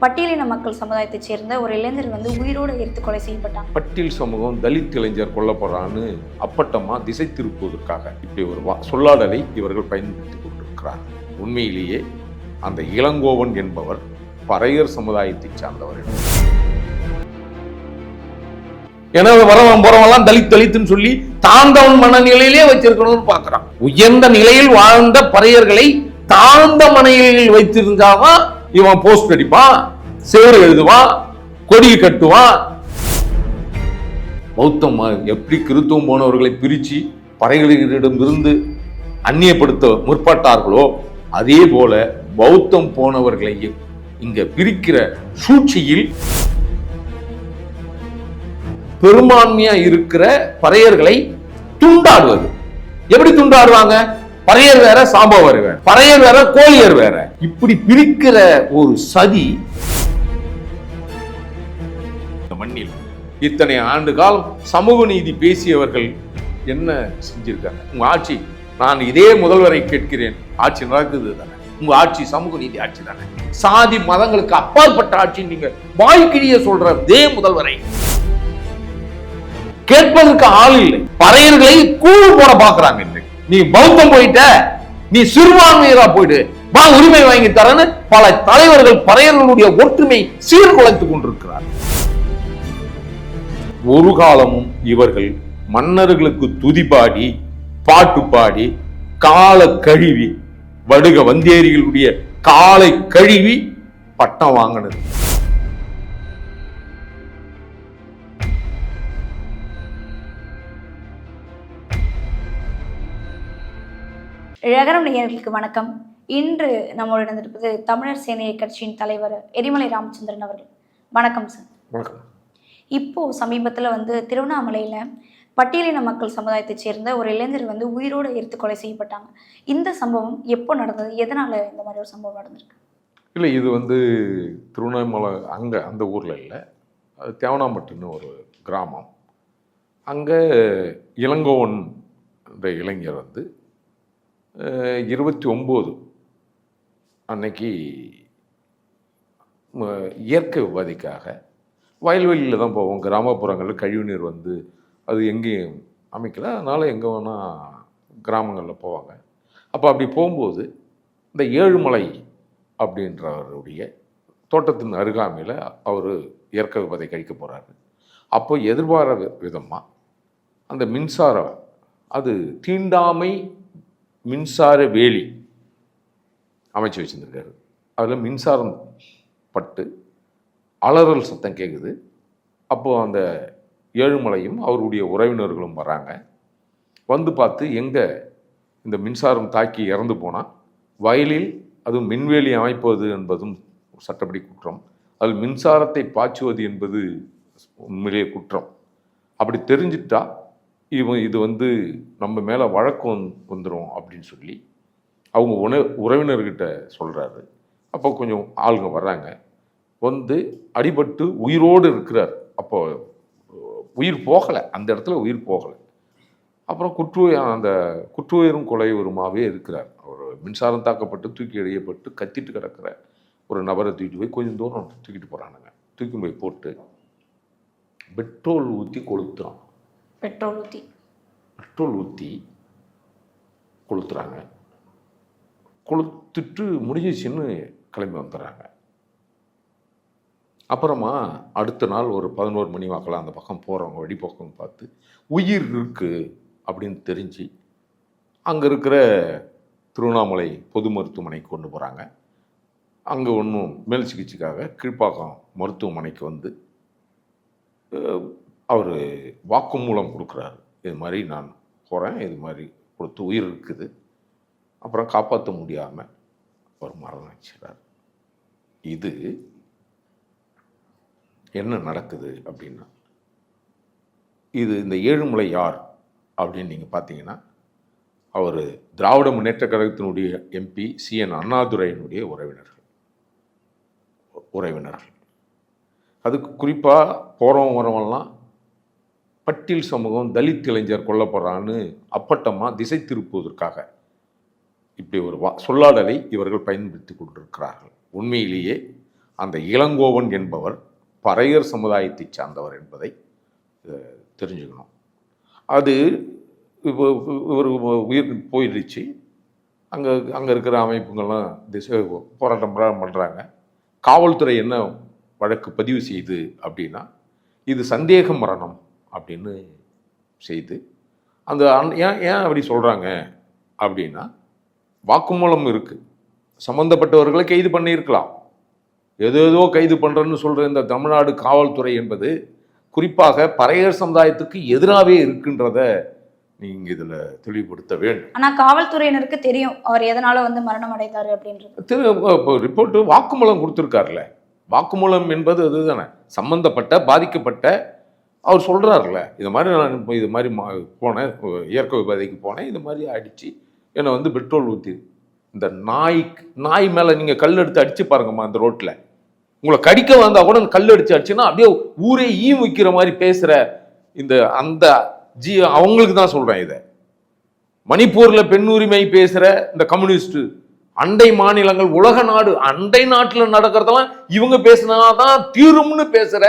பட்டியலின மக்கள் சமுதாயத்தைச் சேர்ந்த ஒரு இளைஞர் வந்து உயிரோடு எரித்து கொலை செய்யப்பட்டாங்க பட்டியல் சமூகம் தலித் இளைஞர் கொல்லப்படுறான்னு அப்பட்டமா திசை திருப்புவதற்காக இப்படி ஒரு சொல்லாடலை இவர்கள் பயன்படுத்திக் கொண்டிருக்கிறார். உண்மையிலேயே அந்த இளங்கோவன் என்பவர் பறையர் சமுதாயத்தைச் சார்ந்தவர் ஏன்னா வரவன் போறவெல்லாம் தலித் தலித்துன்னு சொல்லி தாழ்ந்தவன் மனநிலையிலே வச்சிருக்கணும்னு பார்க்கறான். உயர்ந்த நிலையில் வாழ்ந்த பறையர்களை தாழ்ந்த மனநிலையில் வைத்திருந்தாதான் இவன் போஸ்ட் அடிப்பான் சேறு எழுதுவான் கொடி கட்டுவான் பௌத்தம் எப்படி கிறித்துவம் போனவர்களை பிரிச்சு பறைகளிடமிருந்து அந்நியப்படுத்த முற்பட்டார்களோ அதே போல பௌத்தம் போனவர்களை இங்க பிரிக்கிற சூழ்ச்சியில் பெரும்பான்மையா இருக்கிற பறையர்களை துண்டாடுவது. எப்படி துண்டாடுவாங்க? பறையர் வேற சாம்பவர் வேற. பறையர் வேற கோழியர் வேற. இப்படி பிரிக்கிற ஒரு சதி இந்த மண்ணில். இத்தனை ஆண்டு காலம் சமூக நீதி பேசியவர்கள் என்ன செஞ்சிருக்காங்க? உங்க ஆட்சி நான் இதே முதல்வரை கேட்கிறேன். ஆட்சி நடக்குது தானே? உங்க ஆட்சி சமூக நீதி ஆட்சி தானே? சாதி மதங்களுக்கு அப்பாற்பட்ட ஆட்சி நீங்க வாய்க்கிழிய சொல்ற இதே முதல்வரை. கேட்பதற்கு ஆள் இல்லை. பறையர்களை கூழ் போட பாக்குறாங்க நீ பௌத்தம் போயிட்ட நீ சிறுபான்மையரா போயிடு. வா உரிமை வாங்கி தரன்னு பல தலைவர்கள் பறையர்களுடைய ஒற்றுமை சீர்குலைத்துக் கொண்டிருக்கிறார். ஒரு காலமும் இவர்கள் மன்னர்களுக்கு துதிபாடி பாட்டு பாடி கால கழுவி வடுக வந்தேரிகளுடைய காலை கழுவி பட்டம் வாங்கினது. ழகரம் நேயர்களுக்கு வணக்கம். இன்று நம்மளுடன் இருந்திருப்பது தமிழர் சேனைய கட்சியின் தலைவர் எரிமலை ராமச்சந்திரன் அவர்கள். வணக்கம் சார். வணக்கம். இப்போ சமீபத்தில் வந்து திருவண்ணாமலையில பட்டியலின மக்கள் சமுதாயத்தைச் சேர்ந்த ஒரு இளைஞர் வந்து உயிரோடு எரித்து கொலை செய்யப்பட்டாங்க. இந்த சம்பவம் எப்போ நடந்தது? எதனால இந்த மாதிரி ஒரு சம்பவம் நடந்திருக்கு? இல்லை இது வந்து திருவண்ணாமலை அங்கே அந்த ஊரில் இல்லை. அது தேவனாம்பட்டுன்னு ஒரு கிராமம். அங்கே இளங்கோவன் என்ற இளைஞர் வந்து இருபத்தி ஒம்பது. அன்னைக்கு இயற்கை உபாதிக்காக வயல்வெளியில் தான் போவோம். கிராமப்புறங்களில் கழிவுநீர் வந்து அது எங்கேயும் அமைக்கல. அதனால் எங்கே வேணால் கிராமங்களில் போவாங்க. அப்போ அப்படி போகும்போது இந்த ஏழுமலை அப்படின்றவருடைய தோட்டத்தின் அருகாமையில் அவர் இயற்கை உபாதை கழிக்க போகிறாரு அப்போ எதிர்பார விதமாக அந்த மின்சாரம் அது தீண்டாமை மின்சார வேலி அமைச்சு வச்சுருந்துருக்காரு. அதில் மின்சாரம் பட்டு அலறல் சத்தம் கேட்குது அப்போது அந்த ஏழுமலையும் அவருடைய உறவினர்களும் வராங்க. வந்து பார்த்து எங்கே இந்த மின்சாரம் தாக்கி இறந்து போனால் வயலில் அதுவும் மின்வேலி அமைப்பது என்பதும் சட்டப்படி குற்றம். அதில் மின்சாரத்தை பாய்ச்சுவது என்பது உண்மையிலேயே குற்றம். அப்படி தெரிஞ்சிட்டா இவன் இது வந்து நம்ம மேலே வழக்கு வந்துடும் அப்படின்னு சொல்லி அவங்க உண உறவினர்கிட்ட சொல்கிறாரு அப்போ கொஞ்சம் ஆளுங்க வர்றாங்க. வந்து அடிபட்டு உயிரோடு இருக்கிறார். அப்போ உயிர் போகலை. அந்த இடத்துல உயிர் போகலை. அப்புறம் குற்று அந்த குற்றுயிரும் கொலையுருமாவே இருக்கிறார். அவர் மின்சாரம் தாக்கப்பட்டு தூக்கி எறியப்பட்டு கத்திட்டு கிடக்கிற ஒரு நபரை தூக்கிட்டு போய் கொஞ்சம் தூரம் தூக்கிட்டு போகிறானுங்க தூக்கி போய் போட்டு பெட்ரோல் ஊற்றி கொளுத்துறான். பெட்ரோல் ஊற்றி பெட்ரோல் ஊற்றி கொளுத்துறாங்க. கொளுத்துட்டு முடிஞ்சிச்சுன்னு கிளம்பி வந்துடுறாங்க. அப்புறமா அடுத்த நாள் ஒரு பதினோரு மணி வாக்கில் அந்த பக்கம் போகிறவங்க வழிபோக்கம் பார்த்து உயிர் இருக்குது அப்படின்னு தெரிஞ்சு அங்கே இருக்கிற திருவண்ணாமலை பொது மருத்துவமனைக்கு கொண்டு போகிறாங்க அங்கே ஒன்றும் மேல் சிகிச்சைக்காக கீழ்ப்பாக்கம் மருத்துவமனைக்கு வந்து அவர் வாக்குமூலம் கொடுக்குறாரு. இது மாதிரி நான் போகிறேன் இது மாதிரி கொடுத்து உயிர் இருக்குது. அப்புறம் காப்பாற்ற முடியாமல் அவர் மரணம் இது என்ன நடக்குது அப்படின்னா இது இந்த ஏழுமலை யார் அப்படின்னு நீங்கள் பார்த்தீங்கன்னா அவர் திராவிட முன்னேற்ற கழகத்தினுடைய எம்பி சிஎன் அண்ணாதுரையினுடைய உறவினர்கள். உறவினர்கள். அதுக்கு குறிப்பாக போகிறவங்க வரவன்லாம் பட்டியல் சமூகம் தலித் இளைஞர் கொல்லப்படுறான்னு அப்பட்டமாக திசை திருப்புவதற்காக இப்படி ஒரு வா சொல்லாடலை இவர்கள் பயன்படுத்தி கொண்டிருக்கிறார்கள். உண்மையிலேயே அந்த இளங்கோவன் என்பவர் பறையர் சமுதாயத்தை சார்ந்தவர் என்பதை தெரிஞ்சுக்கணும். அது இப்போ இவர் உயிர் போயிடுச்சு. அங்கே அங்கே இருக்கிற அமைப்புங்கள்லாம் திசை போராட்டம் பண்ணுறாங்க காவல்துறை என்ன வழக்கு பதிவு செய்து அப்படின்னா இது சந்தேக மரணம். அப்படின்னு செய்து அந்த ஏன் ஏன் அப்படி சொல்கிறாங்க அப்படின்னா வாக்குமூலம் இருக்குது சம்மந்தப்பட்டவர்களை கைது பண்ணியிருக்கலாம். ஏதேதோ கைது பண்ணுறேன்னு சொல்கிற இந்த தமிழ்நாடு காவல்துறை என்பது குறிப்பாக பறையர் சமுதாயத்துக்கு எதிராகவே இருக்கின்றத நீங்கள் இதில் தெளிவுபடுத்த வேண்டும். ஆனா காவல்துறையினருக்கு தெரியும் அவர் எதனால வந்து மரணம் அடைந்தாரு அப்படின்றது. ரிப்போர்ட்டு வாக்குமூலம் கொடுத்துருக்காருல்ல. வாக்குமூலம் என்பது அதுதானே. சம்பந்தப்பட்ட பாதிக்கப்பட்ட அவர் சொல்கிறாருல்ல இது மாதிரி நான் இப்போ இது மாதிரி மா போனேன் இயற்கை விபாதைக்கு போனேன் இது மாதிரி அடித்து என்னை வந்து பெட்ரோல் ஊற்றி இந்த நாய் நாய் மேலே நீங்கள் கல் எடுத்து அடித்து பாருங்கம்மா அந்த ரோட்டில் உங்களை கடிக்க வந்தால் கூட கல் அடித்து அடிச்சுன்னா அப்படியே ஊரே ஈ வைக்கிற மாதிரி பேசுகிற இந்த அந்த ஜி அவங்களுக்கு தான் சொல்கிறேன் இதை. மணிப்பூரில் பெண் உரிமை பேசுகிற இந்த கம்யூனிஸ்ட்டு அண்டை மாநிலங்கள் உலக நாடு அண்டை நாட்டில் நடக்கிறதெல்லாம் இவங்க பேசினாதான் தீரும்னு பேசுகிற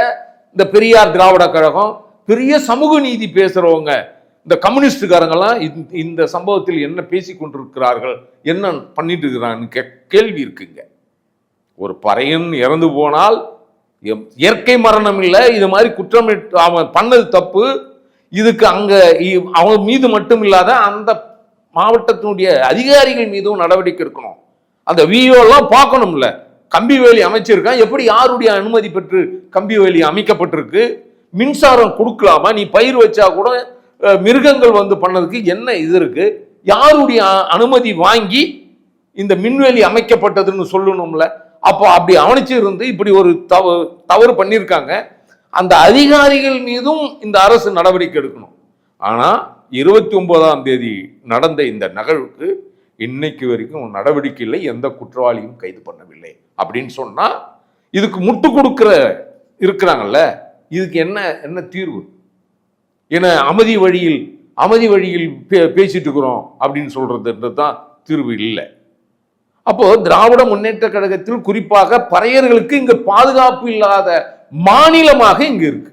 இந்த பெரியார் திராவிட கழகம் பெரிய சமூக நீதி பேசுகிறவங்க இந்த கம்யூனிஸ்டுக்காரங்கெல்லாம் இந்த- இந்த சம்பவத்தில் என்ன பேசி கொண்டிருக்கிறார்கள் என்ன பண்ணிட்டு இருக்கிறான்னு கே- கேள்வி இருக்குங்க. ஒரு பறையன் இறந்து போனால் இயற்கை மரணம் இல்லை இது மாதிரி குற்றம் அவன் பண்ணது தப்பு இதுக்கு அங்கே இ- அவன் மீது மட்டும் இல்லாத அந்த மாவட்டத்தினுடைய அதிகாரிகள் மீதும் நடவடிக்கை எடுக்கணும். அந்த விஓலாம் பார்க்கணும்ல. கம்பி வேலி அமைச்சிருக்கான். எப்படி யாருடைய அனுமதி பெற்று கம்பி வேலி அமைக்கப்பட்டிருக்கு? மின்சாரம் கொடுக்கலாமா? நீ பயிர் வச்சா கூட மிருகங்கள் வந்து பண்ணதுக்கு என்ன இது இருக்கு? யாருடைய அனுமதி வாங்கி இந்த மின்வேலி அமைக்கப்பட்டதுன்னு சொல்லணும்ல? அப்போ அப்படி அவனிச்சு இருந்து இப்படி ஒரு தவ தவறு பண்ணியிருக்காங்க. அந்த அதிகாரிகள் மீதும் இந்த அரசு நடவடிக்கை எடுக்கணும். ஆனால் இருபத்தி ஒன்பதாம் தேதி நடந்த இந்த நகழ்வுக்கு இன்னைக்கு வரைக்கும் நடவடிக்கை இல்லை எந்த குற்றவாளியும் கைது பண்ணவில்லை. அப்படின்னு சொன்னால் இதுக்கு முட்டு கொடுக்குற இருக்கிறாங்கல்ல இதுக்கு என்ன என்ன தீர்வு? ஏன்னா அமைதி வழியில் அமைதி வழியில் பே- பேசிட்டு இருக்கிறோம் அப்படின்னு சொல்றது தான் தீர்வு இல்லை. அப்போது திராவிட முன்னேற்ற கழகத்தில் குறிப்பாக பறையர்களுக்கு இங்கே பாதுகாப்பு இல்லாத மாநிலமாக இங்கே இருக்கு.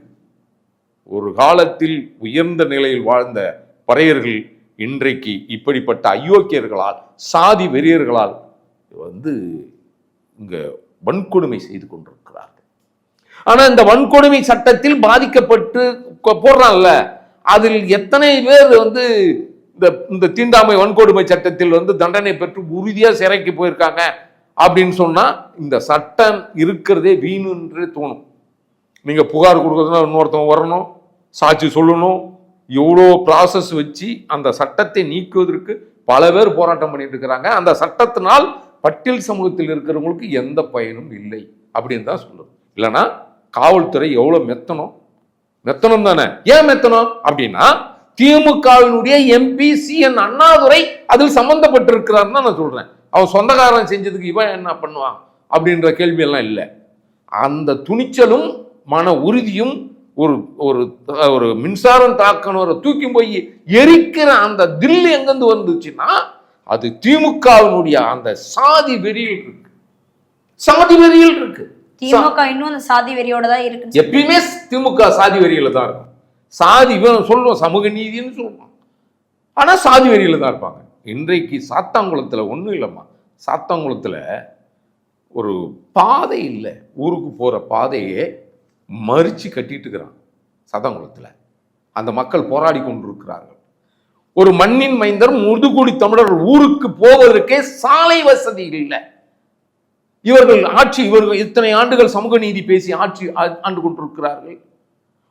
ஒரு காலத்தில் உயர்ந்த நிலையில் வாழ்ந்த பறையர்கள் இன்றைக்கு இப்படிப்பட்ட அயோக்கியர்களால் சாதி வெறியர்களால் வந்து இங்கே வன்கொடுமை செய்து கொண்டிருக்கிறார்கள். ஆனால் இந்த வன்கொடுமை சட்டத்தில் பாதிக்கப்பட்டு கொ- போடுறான்ல அதில் எத்தனை பேர் வந்து இந்த இந்த தீண்டாமை வன்கொடுமை சட்டத்தில் வந்து தண்டனை பெற்று உறுதியாக சிறைக்கு போயிருக்காங்க அப்படின்னு சொன்னால் இந்த சட்டம் இருக்கிறதே வீணுன்றே தோணும். நீங்கள் புகார் கொடுக்குறதுனா இன்னொருத்தன் வரணும் சாட்சி சொல்லணும் எவ்வளோ ப்ராசஸ் வச்சு அந்த சட்டத்தை நீக்குவதற்கு பல பேர் போராட்டம் பண்ணிட்டு இருக்கிறாங்க. அந்த சட்டத்தினால் பட்டியல் சமூகத்தில் இருக்கிறவங்களுக்கு எந்த பயனும் இல்லை அப்படின்னு தான் சொல்லுது இல்லைன்னா காவல்துறை எவ்வளோ மெத்தனம்? மெத்தனம் தானே. ஏன் மெத்தனம்? அப்படின்னா திமுகவினுடைய எம்பி சி என் அண்ணாதுரை அதில் சம்மந்தப்பட்டிருக்கிறான்னு தான் நான் சொல்கிறேன் அவன் சொந்தக்காரன் செஞ்சதுக்கு இவன் என்ன பண்ணுவான்? அப்படின்ற கேள்வியெல்லாம் இல்லை. அந்த துணிச்சலும் மன உறுதியும் ஒரு ஒரு ஒரு மின்சாரம் தாக்கணுற தூக்கி போய் எரிக்கிற அந்த தில்லு எங்கிருந்து வந்துச்சுன்னா அது திமுகவினுடைய அந்த சாதி வெறியில் இருக்கு. சாதி வெறியில் இருக்கு. திமுக இன்னும் அந்த சாதி வெறியோட தான் இருக்கு எப்பயுமே திமுக சாதி வெறியில தான் இருக்கும். சாதி இவன் சொல்லுவோம் சமூக நீதின்னு சொல்லுவான் ஆனா சாதி வெறியில தான் இருப்பாங்க. இன்றைக்கு சாத்தாங்குளத்துல ஒண்ணும் இல்லைம்மா. சாத்தாங்குளத்துல ஒரு பாதை இல்லை. ஊருக்கு போற பாதையே மறிச்சு கட்டிட்டு இருக்கிறான் சாத்தாங்குளத்துல அந்த மக்கள் போராடி கொண்டிருக்கிறார்கள். ஒரு மண்ணின் மைந்தர் முதுகுடி தமிழர் ஊருக்கு போவதற்கே சாலை வசதி இல்லை. இவர்கள் ஆட்சி இவர்கள் இத்தனை ஆண்டுகள் சமூக நீதி பேசி ஆட்சி ஆண்டு கொண்டிருக்கிறார்கள்.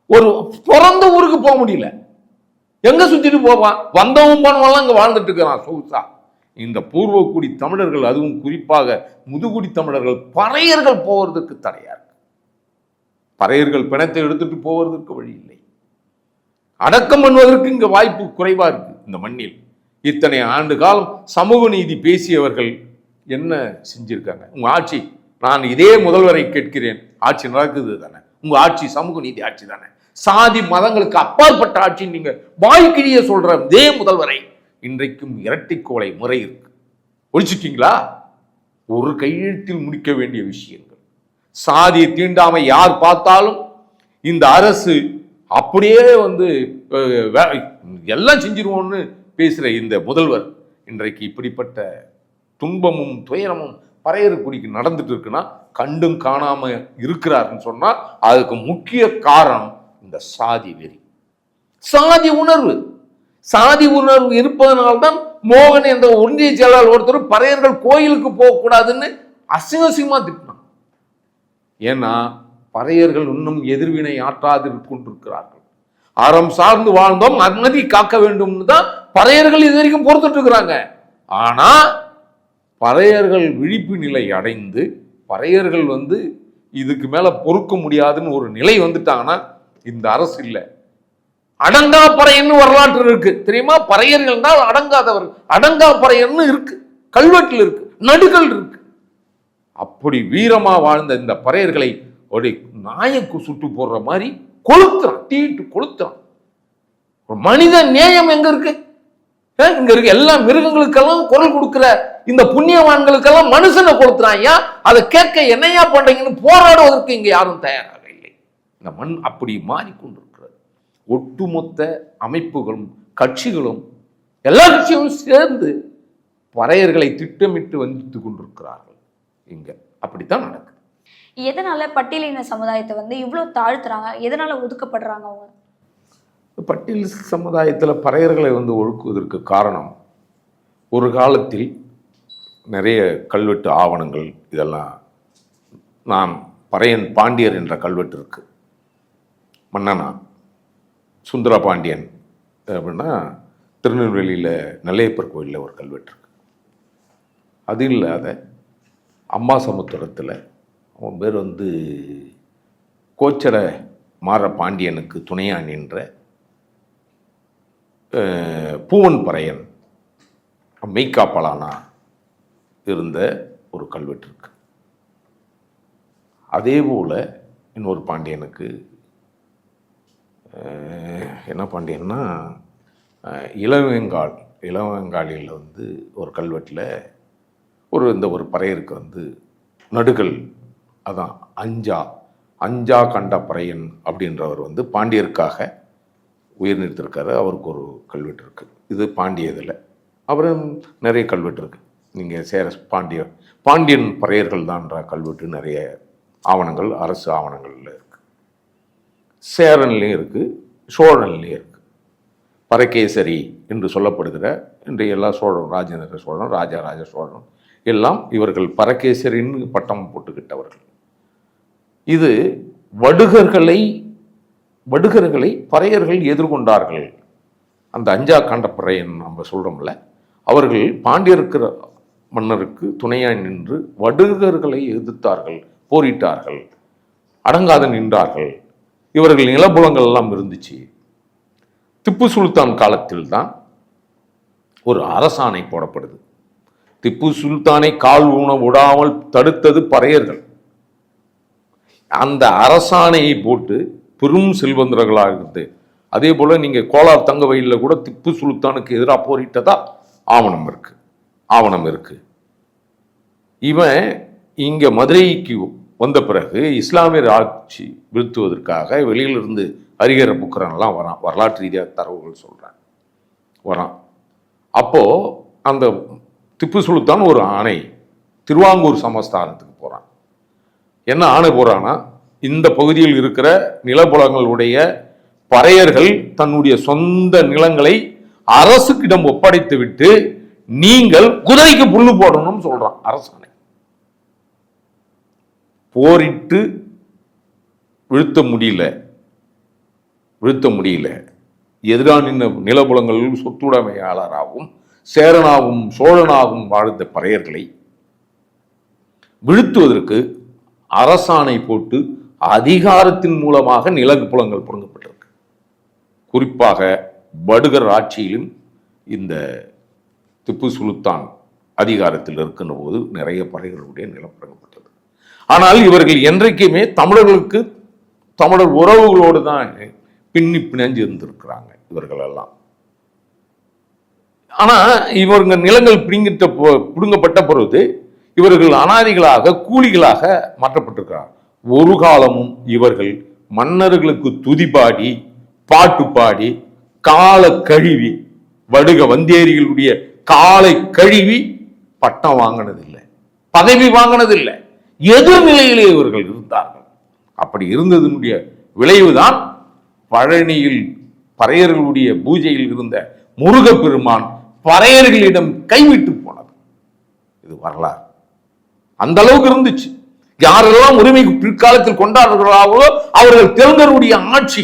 ஒரு பிறந்த ஊருக்கு போக முடியல. எங்க சுத்திட்டு போவான் வந்தவன் போனவெல்லாம் இங்க வாழ்ந்துட்டு இருக்கிறான் சொகுசா இந்த பூர்வக்குடி தமிழர்கள் அதுவும் குறிப்பாக முதுகுடி தமிழர்கள் பறையர்கள் போவதற்கு தடையா பறையர்கள் பிணத்தை எடுத்துட்டு போவதற்கு வழி இல்லை. அடக்கம் பண்ணுவதற்கு இங்கே வாய்ப்பு குறைவாக இருக்கு. இந்த மண்ணில் இத்தனை ஆண்டு காலம் சமூக நீதி பேசியவர்கள் என்ன செஞ்சிருக்காங்க? உங்கள் ஆட்சி நான் இதே முதல்வரை கேட்கிறேன். ஆட்சி நடக்குது தானே? உங்கள் ஆட்சி சமூக நீதி ஆட்சி தானே? சாதி மதங்களுக்கு அப்பாற்பட்ட ஆட்சி நீங்கள் வாய்க்கிழிய சொல்கிற இதே முதல்வரை இன்றைக்கும் இரட்டைக்கோளை முறை இருக்கு ஒழிச்சிட்டிங்களா? ஒரு கையெழுத்தில் முடிக்க வேண்டிய விஷயம். சாதி தீண்டாமை யார் பார்த்தாலும் இந்த அரசு அப்படியே வந்து எல்லாம் செஞ்சிருவோம்னு பேசுகிற இந்த முதல்வர் இன்றைக்கு இப்படிப்பட்ட துன்பமும் துயரமும் பறையறுக்குடிக்கு நடந்துட்டு இருக்குன்னா கண்டும் காணாம இருக்கிறாருன்னு சொன்னால் அதுக்கு முக்கிய காரணம் இந்த சாதி வெறி. சாதி உணர்வு. சாதி உணர்வு இருப்பதனால்தான் மோகன் என்ற ஒன்றிய செயலாளர் ஒருத்தர் பறையர்கள் கோயிலுக்கு போகக்கூடாதுன்னு அசிங்க அசிங்கமாக திட்டினான் ஏன்னா பறையர்கள் இன்னும் எதிர்வினை ஆற்றாது கொண்டிருக்கிறார்கள். அறம் சார்ந்து வாழ்ந்தோம் அனுமதி காக்க வேண்டும்னு தான் பறையர்கள் இது வரைக்கும் பொறுத்துட்டு இருக்கிறாங்க ஆனால் பறையர்கள் விழிப்பு நிலை அடைந்து பறையர்கள் வந்து இதுக்கு மேலே பொறுக்க முடியாதுன்னு ஒரு நிலை வந்துட்டாங்கன்னா இந்த அரசு இல்லை. அடங்கா பறையன்னு வரலாற்று இருக்கு. தெரியுமா? பறையர்கள் தான் அடங்காதவர். அடங்கா பறையன்னு இருக்கு. கல்வெட்டில் இருக்கு. நடுகள் இருக்கு. அப்படி வீரமாக வாழ்ந்த இந்த பறையர்களை ஒரு நாயக்கு சுட்டு போடுற மாதிரி கொளுத்துறான். தீட்டு கொளுத்துறான். ஒரு மனித நேயம் எங்க இருக்கு? இங்க இருக்கு. எல்லா மிருகங்களுக்கெல்லாம் குரல் கொடுக்குற இந்த புண்ணியவான்களுக்கெல்லாம் மனுஷனை கொளுத்துறான். ஐயா அதை கேட்க என்னையா பண்றீங்கன்னு போராடுவதற்கு இங்க யாரும் தயாராக இல்லை. இந்த மண் அப்படி மாறிக்கொண்டிருக்கிறது. ஒட்டுமொத்த அமைப்புகளும் கட்சிகளும் எல்லா கட்சியும் சேர்ந்து பறையர்களை திட்டமிட்டு வந்து கொண்டிருக்கிறார்கள். இங்க. அப்படித்தான் நடக்குது. எதனால பட்டியலின சமுதாயத்தை வந்து இவ்வளோ தாழ்த்துறாங்க? எதனால ஒதுக்கப்படுறாங்க அவங்க? பட்டியல் சமுதாயத்தில் பறையர்களை வந்து ஒழுக்குவதற்கு காரணம் ஒரு காலத்தில் நிறைய கல்வெட்டு ஆவணங்கள் இதெல்லாம் நான் பறையன் பாண்டியர் என்ற கல்வெட்டு இருக்கு மன்னனா? சுந்தர பாண்டியன். அப்படின்னா திருநெல்வேலியில் நெல்லையப்பர் கோயிலில் ஒரு கல்வெட்டு இருக்கு. அது இல்லாத அம்மா சமுத்திரத்தில் அவன் பேர் வந்து கோச்சர மாற பாண்டியனுக்கு துணையா நின்ற பூவன் பறையன் மெய்காப்பலானா இருந்த ஒரு கல்வெட்டு இருக்கு அதே போல் இன்னொரு பாண்டியனுக்கு என்ன பாண்டியன்னா இளவெங்கால் இளவெங்காலியில் வந்து ஒரு கல்வெட்டில் ஒரு இந்த ஒரு பறையருக்கு வந்து நடுகள் அதான் அஞ்சா அஞ்சா கண்ட பறையன் அப்படின்றவர் வந்து பாண்டியருக்காக உயிர் நிறுத்திருக்காரு அவருக்கு ஒரு கல்வெட்டு இருக்குது இது பாண்டிய இதில் அப்புறம் நிறைய கல்வெட்டு இருக்குது நீங்கள் சேர பாண்டிய பாண்டியன் பறையர்கள் தான்ற கல்வெட்டு நிறைய ஆவணங்கள் அரசு ஆவணங்களில் இருக்குது சேரன்லேயும் இருக்குது சோழன்லேயும் இருக்குது பரகேசரி என்று சொல்லப்படுகிற இன்றைய எல்லா சோழன் ராஜேந்திர சோழன் ராஜராஜ சோழன் எல்லாம் இவர்கள் பரகேசரின்னு பட்டம் போட்டுக்கிட்டவர்கள். இது வடுகர்களை வடுகர்களை பறையர்கள் எதிர்கொண்டார்கள். அந்த அஞ்சா காண்ட பறையன் நம்ம சொல்கிறோம்ல அவர்கள் பாண்டியருக்கிற மன்னருக்கு துணையாய் நின்று வடுகர்களை எதிர்த்தார்கள் போரிட்டார்கள் அடங்காத நின்றார்கள். இவர்கள் நிலப்புலங்கள் எல்லாம் இருந்துச்சு. திப்பு சுல்தான் காலத்தில் தான் ஒரு அரசாணை போடப்படுது. திப்பு சுல்தானை கால் ஊன விடாமல் தடுத்தது பறையர்கள். அந்த அரசாணையை போட்டு பெரும் செல்வந்தர்களாக இருந்து அதே போல நீங்க கோலார் தங்க வயலில் கூட திப்பு சுல்தானுக்கு எதிராக போரிட்டதா? ஆவணம் இருக்கு. ஆவணம் இருக்கு. இவன் இங்க மதுரைக்கு வந்த பிறகு இஸ்லாமியர் ஆட்சி வீழ்த்துவதற்காக வெளியிலிருந்து ஹரிகர புக்கரன்லாம் வரான். வரலாற்று ரீதியாக தரவுகள் சொல்றான். வரான். அப்போ அந்த திப்பு சுல்தான் ஒரு ஆணை. திருவாங்கூர் சமஸ்தானத்துக்கு போறான். என்ன ஆணை போகிறான்னா இந்த பகுதியில் இருக்கிற நிலப்புலங்களுடைய பறையர்கள் தன்னுடைய சொந்த நிலங்களை அரசுக்கிடம் ஒப்படைத்து விட்டு நீங்கள் குதிரைக்கு புல்லு போடணும்னு சொல்றான் அரசாணை. போரிட்டு வீழ்த்த முடியல. வீழ்த்த முடியல. எதிரான நின்ற நிலப்புலங்களில் சொத்துடைமையாளராகவும் சேரனாகவும் சோழனாகவும் வாழ்ந்த பறையர்களை வீழ்த்துவதற்கு அரசாணை போட்டு அதிகாரத்தின் மூலமாக நிலப்புலங்கள் புழங்கப்பட்டிருக்கு குறிப்பாக படுகர் ஆட்சியிலும் இந்த திப்பு சுல்தான் அதிகாரத்தில் இருக்கின்ற போது நிறைய பறைகளுடைய நிலம் புழங்கப்பட்டது ஆனால் இவர்கள் என்றைக்குமே தமிழர்களுக்கு தமிழர் உறவுகளோடு தான் பின்னி பிணைஞ்சு இருந்திருக்கிறாங்க இவர்களெல்லாம். ஆனால் ஆனா நிலங்கள் பிடுங்கிட்ட போ- பிடுங்கப்பட்ட பொழுது இவர்கள் அனாதிகளாக கூலிகளாக மாற்றப்பட்டிருக்கிறார். ஒரு காலமும் இவர்கள் மன்னர்களுக்கு துதிபாடி பாட்டு பாடி கால கழுவி வடுக வந்தேரிகளுடைய காலை கழுவி பட்டம் வாங்கினதில்லை. பதவி வாங்கினதில்லை. எதிர்நிலையிலே இவர்கள் இருந்தார்கள். அப்படி இருந்ததனுடைய விளைவுதான் பழனியில் பறையர்களுடைய பூஜையில் இருந்த முருகப்பெருமான் பறையர்களிடம் கைவிட்டு போனது. இது வரலாறு. அந்த அளவுக்கு இருந்துச்சு. யாரெல்லாம் உரிமை பிற்காலத்தில் கொண்டாடுகிறார்களோ அவர்கள் திறந்தருடைய ஆட்சி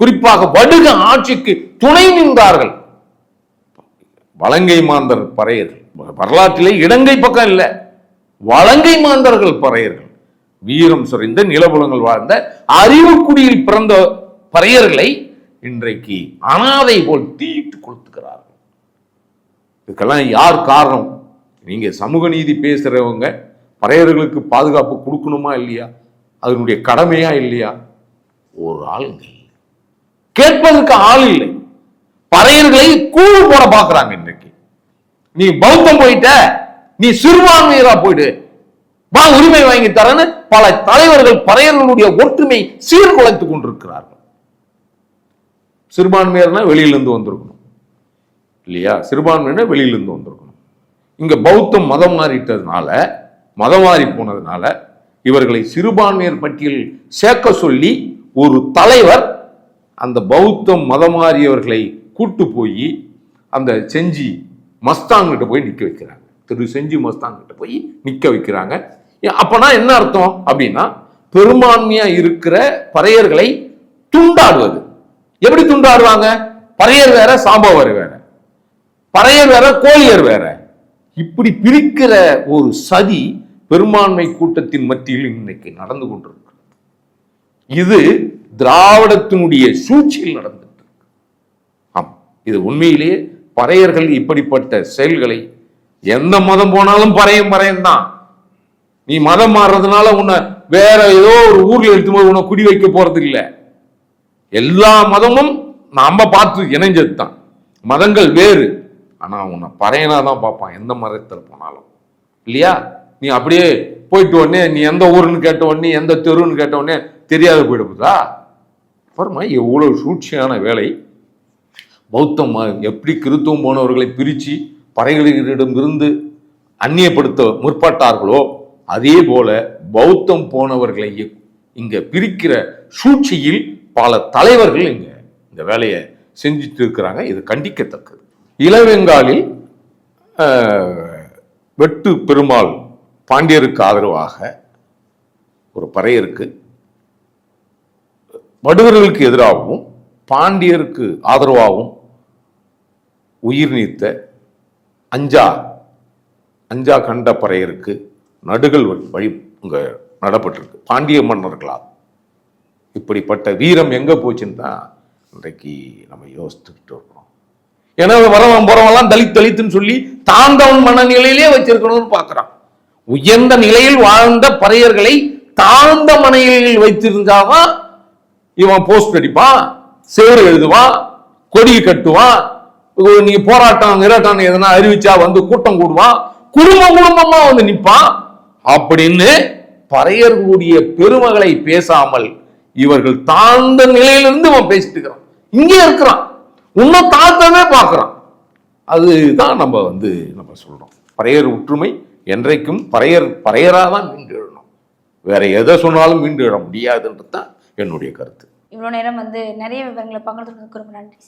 குறிப்பாக வடுக ஆட்சிக்கு துணை நின்றார்கள். வலங்கை மாந்தர் பறையர்கள். வரலாற்றிலே இடங்கை பக்கம் இல்லை. வலங்கை மாந்தர்கள் பறையர்கள். வீரம் சுரைந்த நிலபுலங்கள் வாழ்ந்த அறிவுக்குடியில் பிறந்த பறையர்களை இன்றைக்கு அனாதை போல் தீட்டு கொளுத்துகிறார்கள். இதுக்கெல்லாம் யார் காரணம்? நீங்க சமூக நீதி பேசுறவங்க பறையர்களுக்கு பாதுகாப்பு கொடுக்கணுமா இல்லையா? அதனுடைய கடமையா இல்லையா? ஒரு ஆளுங்க இல்லை. கேட்பதற்கு ஆள் இல்லை. பறையர்களை கூழ் போட பாக்குறாங்க இன்னைக்கு. நீ பௌத்தம் போயிட்ட நீ சிறுபான்மையரா போயிடு. வா உரிமை வாங்கி தரேன்னு பல தலைவர்கள் பறையர்களுடைய ஒற்றுமை சீர்குலைத்துக் கொண்டிருக்கிறார்கள். சிறுபான்மையர்னா வெளியிலிருந்து வந்திருக்கணும். இல்லையா? சிறுபான்மையினர் வெளியிலிருந்து வந்திருக்கணும். இங்கே பௌத்தம் மதம் மாறிட்டதுனால மதம் மாறி போனதுனால இவர்களை சிறுபான்மையர் பட்டியல் சேர்க்க சொல்லி ஒரு தலைவர் அந்த பௌத்தம் மதம் மாறியவர்களை கூட்டு போய் அந்த செஞ்சி மஸ்தாங்கிட்ட போய் நிற்க வைக்கிறாங்க. திரு செஞ்சி மஸ்தாங்கிட்ட போய் நிற்க வைக்கிறாங்க. அப்போனா என்ன அர்த்தம்? அப்படின்னா பெரும்பான்மையாக இருக்கிற பறையர்களை துண்டாடுவது. எப்படி துண்டாடுவாங்க? பறையர் வேற சாம்பவர் வேற. பறையர் வேற கோழியர் வேற. இப்படி பிரிக்கிற ஒரு சதி பெரும்பான்மை கூட்டத்தின் மத்தியில் இன்னைக்கு நடந்து கொண்டிருக்கு. இது திராவிடத்தினுடைய சூழ்ச்சியில் நடந்துட்டு இருக்கு. ஆம் இது உண்மையிலேயே பறையர்கள் இப்படிப்பட்ட செயல்களை எந்த மதம் போனாலும் பறையும் பறையும் தான். நீ மதம் மாறுறதுனால உன்னை வேற ஏதோ ஒரு ஊர்ல எடுத்து போய் உன்னை குடி வைக்க போறது இல்லை எல்லா மதமும் நாம பார்த்து இணைஞ்சது தான் மதங்கள் வேறு. ஆனால் உன்னை பறையனாக தான் பார்ப்பான் எந்த மரத்தில் போனாலும். இல்லையா? நீ அப்படியே போயிட்டு உடனே நீ எந்த ஊருன்னு கேட்ட உடனே எந்த தெருன்னு கேட்ட உடனே தெரியாத போயிடுதா அப்புறமா எவ்வளோ சூழ்ச்சியான வேலை. பௌத்தம் ம- எப்படி கிறித்துவம் போனவர்களை பிரித்து பறைகளிடமிருந்து அந்நியப்படுத்த முற்பட்டார்களோ அதே போல பௌத்தம் போனவர்களை இங்கே இங்க பிரிக்கிற சூழ்ச்சியில் பல தலைவர்கள் இங்க இந்த வேலையை செஞ்சுட்டு இருக்கிறாங்க. இது கண்டிக்கத்தக்கது. இளவெங்காலில் வெட்டு பெருமாள் பாண்டியருக்கு ஆதரவாக ஒரு பறையருக்கு வடுவர்களுக்கு எதிராகவும் பாண்டியருக்கு ஆதரவாகவும் உயிர் நீத்த அஞ்சா அஞ்சா கண்ட பறையருக்கு நடுகள் வழி- வழி நடப்பட்டிருக்கு. பாண்டிய மன்னர்களால். இப்படிப்பட்ட வீரம் எங்கே போச்சுன்னு தான் இன்றைக்கு நம்ம யோசித்துக்கிட்டு இருக்கிறோம் ஏன்னா வரவன் போறவன்லாம் தலித் தலித்துன்னு சொல்லி தாழ்ந்தவன் மனநிலையிலே வச்சிருக்கணும்னு பார்க்குறான். உயர்ந்த நிலையில் வாழ்ந்த பறையர்களை தாழ்ந்த மனநிலையில் வைத்திருந்தாதான் இவன் போஸ்ட் அடிப்பான் சேறு எழுதுவான் கொடி கட்டுவான் ஒரு நீ போராட்டம் நிராட்டம் எதனா அறிவிச்சா வந்து கூட்டம் கூடுவான் குடும்பம் குடும்பமா வந்து நிற்பான் அப்படின்னு பறையர்களுடைய பெருமகளை பேசாமல் இவர்கள் தாழ்ந்த நிலையிலிருந்து அவன் பேசிட்டு இருக்கிறான். இங்கே இருக்கிறான். இன்னும் தாழ்த்தவே பார்க்குறான். அதுதான் நம்ம வந்து நம்ம சொல்கிறோம் பறையர் ஒற்றுமை என்றைக்கும் பறையர் பறையராக தான் மீண்டு எழணும். வேற எதை சொன்னாலும் மீண்டு எழ முடியாதுன்றது தான் என்னுடைய கருத்து. இவ்வளோ நேரம் வந்து நிறைய விவரங்களை பகிர்ந்துக்கிறதுக்கு ரொம்ப நன்றி.